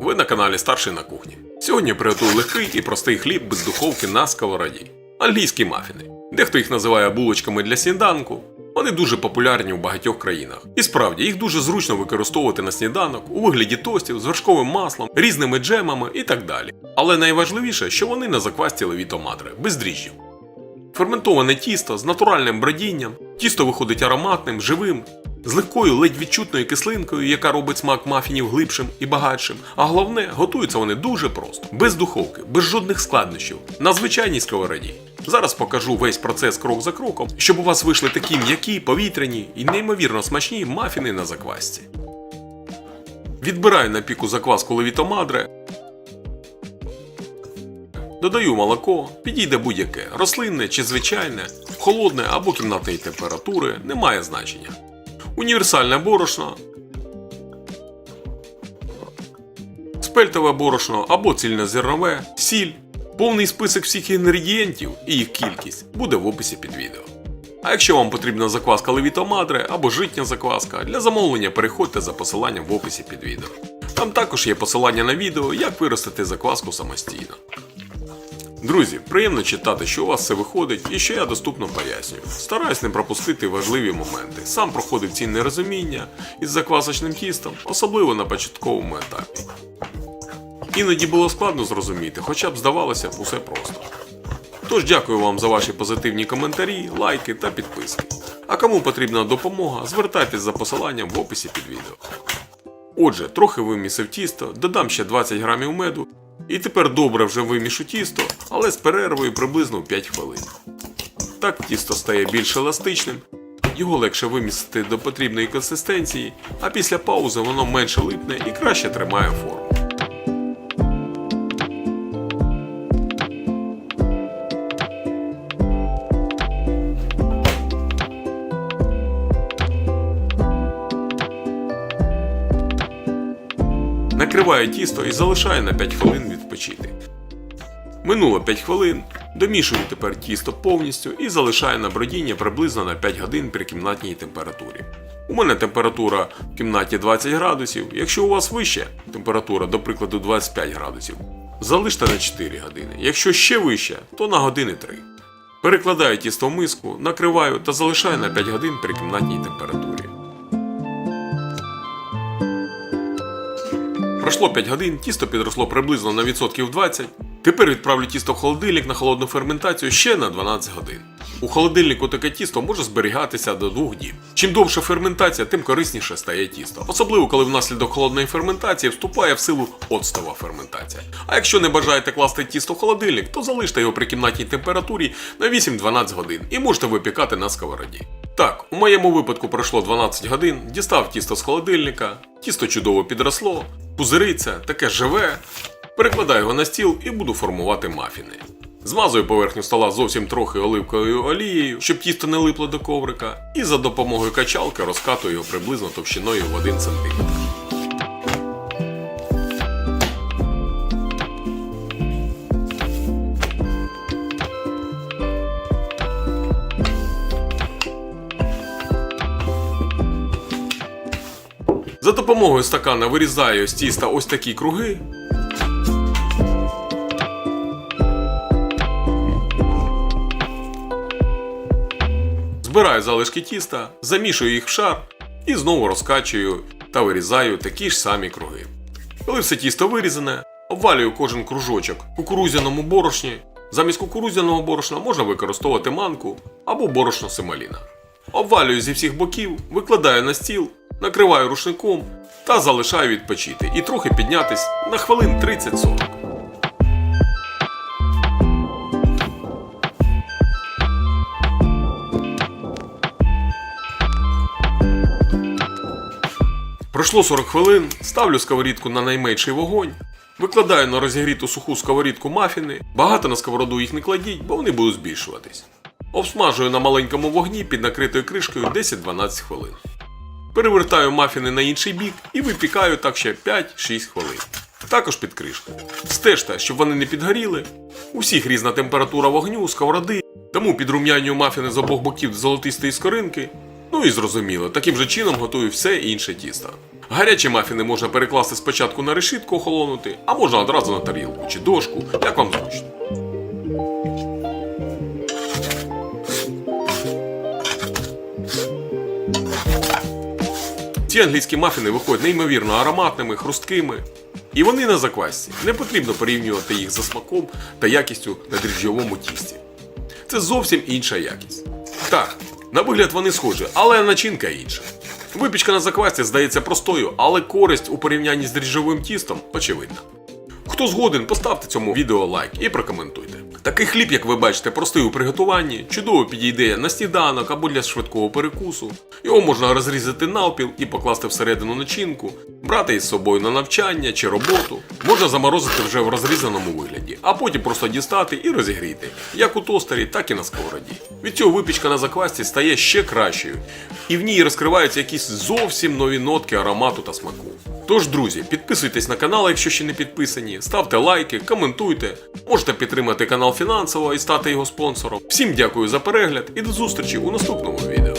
Ви на каналі Старший на кухні. Сьогодні приготую легкий і простий хліб без духовки на сковороді. Англійські мафіни. Дехто їх називає булочками для сніданку. Вони дуже популярні у багатьох країнах. І справді їх дуже зручно використовувати на сніданок у вигляді тостів з вершковим маслом, різними джемами і так далі. Але найважливіше, що вони на заквасті левіто мадре, без дріжджів. Ферментоване тісто з натуральним бродінням, тісто виходить ароматним, живим, з легкою ледь відчутною кислинкою, яка робить смак мафінів глибшим і багатшим. А головне, готуються вони дуже просто, без духовки, без жодних складнощів, на звичайній сковороді. Зараз покажу весь процес крок за кроком, щоб у вас вийшли такі м'які, повітряні і неймовірно смачні мафіни на заквасці. Відбираю на піку закваску левіто мадре, Додаю молоко, підійде будь-яке рослинне чи звичайне, холодне або кімнатної температури, немає значення. Універсальне борошно, спельтове борошно або цільнозернове, сіль. Повний список всіх інгредієнтів і їх кількість буде в описі під відео. А якщо вам потрібна закваска Левіто або житня закваска, для замовлення переходьте за посиланням в описі під відео. Там також є посилання на відео, як виростити закваску самостійно. Друзі, приємно читати, що у вас все виходить і що я доступно пояснюю. Стараюсь не пропустити важливі моменти. Сам проходив ці нерозуміння із заквасочним тістом, особливо на початковому етапі. Іноді було складно зрозуміти, хоча б здавалося усе просто. Тож дякую вам за ваші позитивні коментарі, лайки та підписки. А кому потрібна допомога, звертайтесь за посиланням в описі під відео. Отже, трохи вимісив тісто, додам ще 20 грамів меду, і тепер добре вже вимішу тісто, але з перервою приблизно 5 хвилин. Так тісто стає більш еластичним, його легше вимістити до потрібної консистенції, а після паузи воно менше липне і краще тримає форму. Накриваю тісто і залишаю на 5 хвилин відпочити. Минуло 5 хвилин, домішую тепер тісто повністю і залишаю на бродіння приблизно на 5 годин при кімнатній температурі. У мене температура в кімнаті 20 градусів, якщо у вас вища температура, до прикладу 25 градусів, залиште на 4 години. Якщо ще вища, то на години 3. Перекладаю тісто в миску, накриваю та залишаю на 5 годин при кімнатній температурі. Пройшло 5 годин, тісто підросло приблизно на відсотків 20. Тепер відправлю тісто в холодильник на холодну ферментацію ще на 12 годин. У холодильнику таке тісто може зберігатися до 2 діб. Чим довша ферментація, тим корисніше стає тісто. Особливо коли внаслідок холодної ферментації вступає в силу оцтова ферментація. А якщо не бажаєте класти тісто в холодильник, то залиште його при кімнатній температурі на 8-12 годин і можете випікати на сковороді. Так, у моєму випадку пройшло 12 годин, дістав тісто з холодильника, тісто чудово підросло, пузириться, таке живе. Перекладаю його на стіл і буду формувати мафіни. Змазую поверхню стола зовсім трохи оливковою олією, щоб тісто не липло до коврика, і за допомогою качалки розкатую його приблизно товщиною в 1 см. За допомогою стакана вирізаю з тіста ось такі круги. Збираю залишки тіста, замішую їх в шар і знову розкачую та вирізаю такі ж самі круги. Коли все тісто вирізане, обвалюю кожен кружочок в кукурудзяному борошні. Замість кукурудзяного борошна можна використовувати манку або борошно семаліна. Обвалюю зі всіх боків, викладаю на стіл, накриваю рушником та залишаю відпочити і трохи піднятись на хвилин 30-40. Пройшло 40 хвилин, ставлю сковорідку на найменший вогонь, викладаю на розігріту суху сковорідку мафіни, багато на сковороду їх не кладіть, бо вони будуть збільшуватись. Обсмажую на маленькому вогні під накритою кришкою 10-12 хвилин. Перевертаю мафіни на інший бік і випікаю так ще 5-6 хвилин. Також під кришкою. Стежте, щоб вони не підгоріли. У всіх різна температура вогню, сковороди, тому підрум'янюю мафіни з обох боків золотистої скоринки. Ну і зрозуміло, таким же чином готую все інше тісто. Гарячі мафіни можна перекласти спочатку на решітку охолонути, а можна одразу на тарілку чи дошку, як вам зручно. Ці англійські мафіни виходять неймовірно ароматними, хрусткими. І вони на заквасці. Не потрібно порівнювати їх за смаком та якістю на дріжджовому тісті. Це зовсім інша якість. Так, на вигляд вони схожі, але начинка інша. Випічка на заквасці здається простою, але користь у порівнянні з дріжджовим тістом очевидна. Хто згоден, поставте цьому відео лайк і прокоментуйте. Такий хліб, як ви бачите, простий у приготуванні, чудово підійде на сніданок або для швидкого перекусу. Його можна розрізати навпіл і покласти всередину начинку, брати із собою на навчання чи роботу. Можна заморозити вже в розрізаному вигляді, а потім просто дістати і розігріти, як у тостері, так і на сковороді. Від цього випічка на заквасці стає ще кращою, і в ній розкриваються якісь зовсім нові нотки аромату та смаку. Тож, друзі, підписуйтесь на канал, якщо ще не підписані, ставте лайки, коментуйте, можете підтримати канал фінансово і стати його спонсором. Всім дякую за перегляд і до зустрічі у наступному відео.